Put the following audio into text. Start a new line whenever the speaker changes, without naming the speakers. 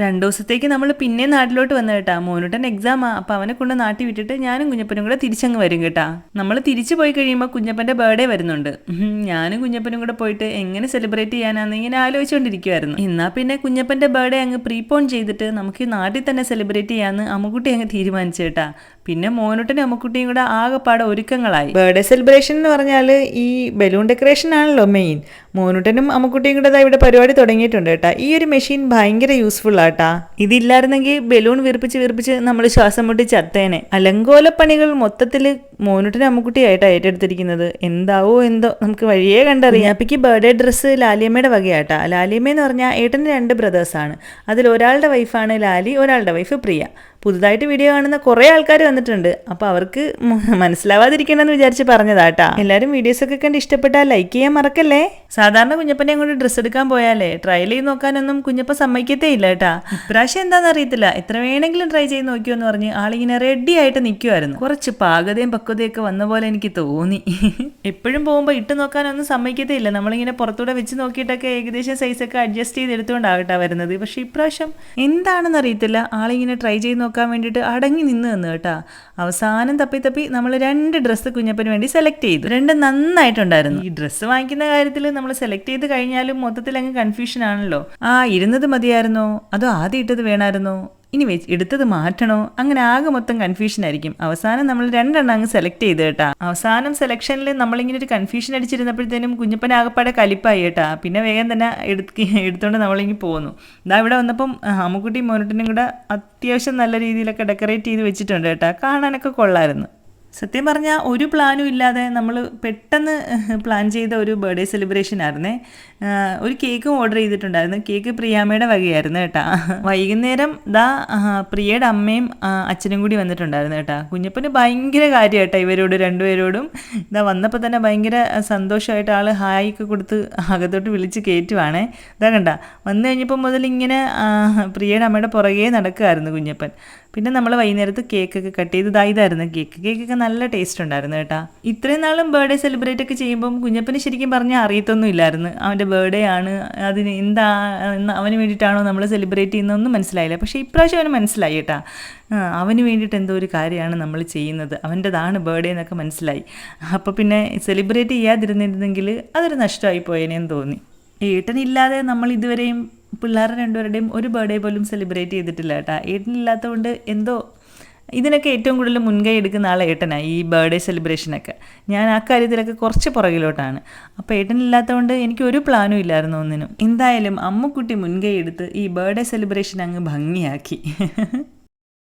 രണ്ടു ദിവസത്തേക്ക് നമ്മൾ പിന്നെ നാട്ടിലോട്ട് വന്നു കേട്ടാ. മോനുട്ടൻ എക്സാമാ അപ്പോൾ അവനെ കൊണ്ട് നാട്ടിൽ വിട്ടിട്ട് ഞാനും കുഞ്ഞപ്പനും കൂടെ തിരിച്ചങ്ങ് വരും കേട്ടാ. നമ്മൾ തിരിച്ചു പോയി കഴിയുമ്പോൾ കുഞ്ഞപ്പന്റെ ബർത്ത്ഡേ വരുന്നുണ്ട്. ഞാനും കുഞ്ഞപ്പനും കൂടെ പോയിട്ട് എങ്ങനെ സെലിബ്രേറ്റ് ചെയ്യാനാന്ന് ഇങ്ങനെ ആലോചിച്ചുകൊണ്ടിരിക്കുവായിരുന്നു എന്നാ പിന്നെ കുഞ്ഞപ്പന്റെ ബർത്ത്ഡേ അങ്ങ് പ്രീപോൺ ചെയ്തിട്ട് നമുക്ക് നാട്ടിൽ തന്നെ സെലിബ്രേറ്റ് ചെയ്യാന്ന് അമ്മുക്കുട്ടി അങ്ങ് തീരുമാനിച്ചു കേട്ടാ. പിന്നെ മോനുട്ടനും അമ്മുക്കുട്ടിയും കൂടെ ആകെപ്പാടെ ഒരുക്കങ്ങളായി. ബർത്ത്ഡേ സെലിബ്രേഷൻ എന്ന് പറഞ്ഞാൽ ഈ ബലൂൺ ഡെക്കറേഷൻ ആണല്ലോ മെയിൻ മോനുട്ടനും അമ്മക്കുട്ടിയും കൂടെ ഇവിടെ പരിപാടി തുടങ്ങിയിട്ടുണ്ട് കേട്ടാ. ഈ ഒരു മെഷീൻ ഭയങ്കര യൂസ്ഫുൾ ആട്ടാ. ഇതില്ലായിരുന്നെങ്കിൽ ബലൂൺ വീർപ്പിച്ച് വീർപ്പിച്ച് നമ്മൾ ശ്വാസം മുട്ടി ചത്തേനെ. അലങ്കോല പണികൾ മൊത്തത്തിൽ മോനുട്ടനും ആയിട്ട് ഏറ്റെടുത്തിരിക്കുന്നത്. എന്താവോ എന്തോ നമുക്ക് വഴിയേ കണ്ടറിയാം. അപ്പിക്ക് ബർത്ത്ഡേ ഡ്രസ്സ് ലാലിയമ്മയുടെ വകയാട്ടാ. ലാലിയമ്മ എന്ന് പറഞ്ഞാൽ ഏട്ടന്റെ രണ്ട് ബ്രദേഴ്സാണ് അതിൽ ഒരാളുടെ വൈഫാണ് ലാലി ഒരാളുടെ വൈഫ് പ്രിയ. പുതുതായിട്ട് വീഡിയോ കാണുന്ന കുറേ ആൾക്കാർ വന്നിട്ടുണ്ട്. അപ്പോൾ അവർക്ക് മനസ്സിലാവാതിരിക്കണമെന്ന് വിചാരിച്ച് പറഞ്ഞതാട്ടാ. എല്ലാവരും വീഡിയോസൊക്കെ കണ്ട് ഇഷ്ടപ്പെട്ടാൽ ലൈക്ക് ചെയ്യാൻ മറക്കല്ലേ? സാധാരണ കുഞ്ഞപ്പനെ കൊണ്ട് ഡ്രസ്സ് എടുക്കാൻ പോയാലേ ട്രയൽ ചെയ്ത് നോക്കാനൊന്നും കുഞ്ഞപ്പ സമ്മതിക്കത്തേ ഇല്ല കേട്ടാ ഇപ്രാവശ്യം എന്താണെന്ന് അറിയത്തില്ല. എത്ര വേണമെങ്കിലും ട്രൈ ചെയ്ത് നോക്കിയോ എന്ന് പറഞ്ഞ് ആളിങ്ങനെ റെഡി ആയിട്ട് നിൽക്കുമായിരുന്നു കുറച്ച് പാകതയും പക്വതയും ഒക്കെ വന്ന പോലെ എനിക്ക് തോന്നി. എപ്പോഴും പോകുമ്പോൾ ഇട്ട് നോക്കാനൊന്നും സമ്മതിക്കത്തേ ഇല്ല നമ്മളിങ്ങനെ പുറത്തൂടെ വെച്ച് നോക്കിയിട്ടൊക്കെ ഏകദേശം സൈസൊക്കെ അഡ്ജസ്റ്റ് ചെയ്ത് എടുത്തുകൊണ്ടാകട്ടാ വരുന്നത്. പക്ഷെ ഇപ്രാവശ്യം എന്താണെന്ന് അറിയത്തില്ല. ആളിങ്ങനെ ട്രൈ ചെയ്ത് നോക്കാൻ വേണ്ടിയിട്ട് അടങ്ങി നിന്ന് തന്നു കേട്ടാ. അവസാനം തപ്പി തപ്പി നമ്മൾ രണ്ട് ഡ്രസ്സ് കുഞ്ഞപ്പന് വേണ്ടി സെലക്ട് ചെയ്തു. രണ്ട് നന്നായിട്ടുണ്ടായിരുന്നു. ഈ ഡ്രസ്സ് വാങ്ങിക്കുന്ന കാര്യത്തിൽ നമ്മൾ സെലക്ട് ചെയ്ത് കഴിഞ്ഞാലും മൊത്തത്തിൽ അങ്ങ് കൺഫ്യൂഷൻ ആണല്ലോ. ആ ഇരുന്നത് മതിയായിരുന്നോ? അതോ ആദ്യം ഇട്ടത് വേണമായിരുന്നോ ഇനി വെച്ച് എടുത്തത് മാറ്റണോ? അങ്ങനെ ആകെ മൊത്തം കൺഫ്യൂഷൻ ആയിരിക്കും. അവസാനം നമ്മൾ രണ്ടെണ്ണം അങ്ങ് സെലക്ട് ചെയ്ത് കേട്ടാ. അവസാനം സെലക്ഷനിൽ നമ്മളിങ്ങനെ ഒരു കൺഫ്യൂഷൻ അടിച്ചിരുന്നപ്പോഴത്തേനും കുഞ്ഞപ്പൻ ആകപ്പാടെ കലിപ്പായി കേട്ടാ. പിന്നെ വേഗം തന്നെ എടുത്ത് എടുത്തുകൊണ്ട് നമ്മളിങ്ങി പോകുന്നു ഇതാ ഇവിടെ വന്നപ്പം അമ്മുക്കുട്ടി മോനോട്ടിനും കൂടെ അത്യാവശ്യം നല്ല രീതിയിലൊക്കെ ഡെക്കറേറ്റ് ചെയ്ത് വെച്ചിട്ടുണ്ട് കേട്ടാ. കാണാനൊക്കെ കൊള്ളായിരുന്നു. സത്യം പറഞ്ഞാൽ ഒരു പ്ലാനും ഇല്ലാതെ നമ്മൾ പെട്ടെന്ന് പ്ലാൻ ചെയ്ത ഒരു ബർത്ത്ഡേ സെലിബ്രേഷൻ ആയിരുന്നേ. ഒരു കേക്കും ഓർഡർ ചെയ്തിട്ടുണ്ടായിരുന്നു. കേക്ക് പ്രിയാമ്മയുടെ വകയായിരുന്നു കേട്ടാ. വൈകുന്നേരം ദാ പ്രിയയുടെ അമ്മയും അച്ഛനും കൂടി വന്നിട്ടുണ്ടായിരുന്നു കേട്ടാ. കുഞ്ഞപ്പന് ഭയങ്കര കാര്യം കേട്ടാ ഇവരോട് രണ്ടുപേരോടും. ഇതാ വന്നപ്പോൾ തന്നെ ഭയങ്കര സന്തോഷമായിട്ട് ആൾ ഹായ് കൊടുത്ത് അകത്തോട്ട് വിളിച്ച് കയറ്റുവാണേ ഇതാ കണ്ട വന്നു കഴിഞ്ഞപ്പോൾ മുതൽ ഇങ്ങനെ പ്രിയയുടെ അമ്മയുടെ പുറകെ നടക്കുമായിരുന്നു കുഞ്ഞപ്പൻ. പിന്നെ നമ്മൾ വൈകുന്നേരത്ത് കേക്കൊക്കെ കട്ട് ചെയ്ത് ഇതാ ഇതായിരുന്നു കേക്ക് കേക്കൊക്കെ നല്ല ടേസ്റ്റ് ഉണ്ടായിരുന്നു കേട്ടാ. ഇത്രയും നാളും ബർത്ത്ഡേ സെലിബ്രേറ്റ് ഒക്കെ ചെയ്യുമ്പം കുഞ്ഞപ്പന് ശരിക്കും പറഞ്ഞാൽ അറിയത്തൊന്നും ഇല്ലായിരുന്നു. അവന്റെ ബർത്ത്ഡേ ആണ് അതിന് എന്താ അവന് വേണ്ടിയിട്ടാണോ നമ്മൾ സെലിബ്രേറ്റ് ചെയ്യുന്നതൊന്നും മനസ്സിലായില്ല. പക്ഷേ ഇപ്രാവശ്യം അവന് മനസ്സിലായി കേട്ടാ. അവന് വേണ്ടിയിട്ട് എന്തോ ഒരു കാര്യമാണ് നമ്മൾ ചെയ്യുന്നത്. അവന്റെതാണ് ബർത്ത്ഡേ എന്നൊക്കെ മനസ്സിലായി. അപ്പോൾ പിന്നെ സെലിബ്രേറ്റ് ചെയ്യാതിരുന്നിരുന്നെങ്കിൽ അതൊരു നഷ്ടമായി പോയേനെന്ന് തോന്നി. ഏട്ടനില്ലാതെ നമ്മൾ ഇതുവരെയും പിള്ളേരുടെ രണ്ടുപേരുടെയും ഒരു ബർത്ത്ഡേ പോലും സെലിബ്രേറ്റ് ചെയ്തിട്ടില്ല കേട്ടാ. ഏട്ടനില്ലാത്തതുകൊണ്ട് എന്തോ ഇതിനൊക്കെ ഏറ്റവും കൂടുതൽ മുൻകൈ എടുക്കുന്ന ആൾ ഏട്ടനാണ് ഈ ബർത്ത്ഡേ സെലിബ്രേഷനൊക്കെ ഞാൻ ആ കാര്യത്തിലൊക്കെ കുറച്ച് പുറകിലോട്ടാണ്. അപ്പോൾ ഏട്ടനില്ലാത്തതുകൊണ്ട് എനിക്ക് ഒരു പ്ലാനും ഇല്ലായിരുന്നു ഒന്നിനും. എന്തായാലും അമ്മുക്കുട്ടി മുൻകൈ എടുത്ത് ഈ ബർത്ത്ഡേ സെലിബ്രേഷൻ അങ്ങ് ഭംഗിയാക്കി.